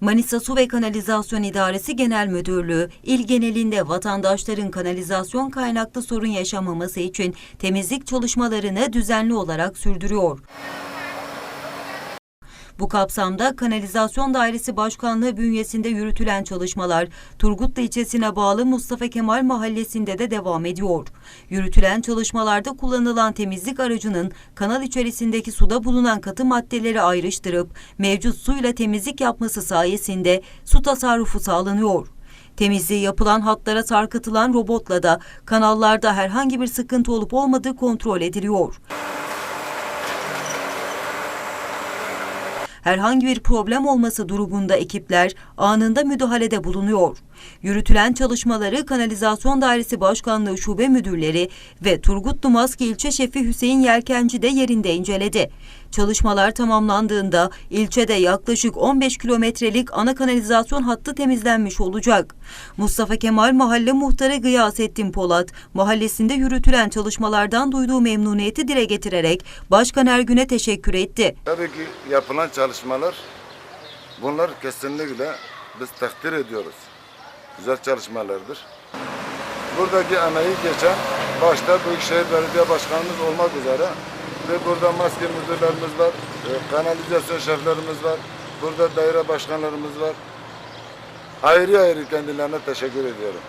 Manisa Su ve Kanalizasyon İdaresi Genel Müdürlüğü, il genelinde vatandaşların kanalizasyon kaynaklı sorun yaşamaması için temizlik çalışmalarını düzenli olarak sürdürüyor. Bu kapsamda Kanalizasyon Dairesi Başkanlığı bünyesinde yürütülen çalışmalar Turgutlu ilçesine bağlı Mustafa Kemal Mahallesi'nde de devam ediyor. Yürütülen çalışmalarda kullanılan temizlik aracının kanal içerisindeki suda bulunan katı maddeleri ayrıştırıp mevcut suyla temizlik yapması sayesinde su tasarrufu sağlanıyor. Temizliği yapılan hatlara sarkıtılan robotla da kanallarda herhangi bir sıkıntı olup olmadığı kontrol ediliyor. Herhangi bir problem olması durumunda ekipler anında müdahalede bulunuyor. Yürütülen çalışmaları Kanalizasyon Dairesi Başkanlığı Şube Müdürleri ve Turgutlu Maske İlçe Şefi Hüseyin Yelkenci de yerinde inceledi. Çalışmalar tamamlandığında ilçede yaklaşık 15 kilometrelik ana kanalizasyon hattı temizlenmiş olacak. Mustafa Kemal Mahalle Muhtarı Gıyasettin Polat, mahallesinde yürütülen çalışmalardan duyduğu memnuniyeti dile getirerek Başkan Ergün'e teşekkür etti. Tabii ki yapılan çalışmalar bunlar kesinlikle biz takdir ediyoruz. Güzel çalışmalardır. Buradaki emeği geçen başta Büyükşehir Belediye Başkanımız olmak üzere ve burada maske müdürlerimiz var, e, kanalizasyon şeflerimiz var, burada daire başkanlarımız var. Ayrı ayrı kendilerine teşekkür ediyorum.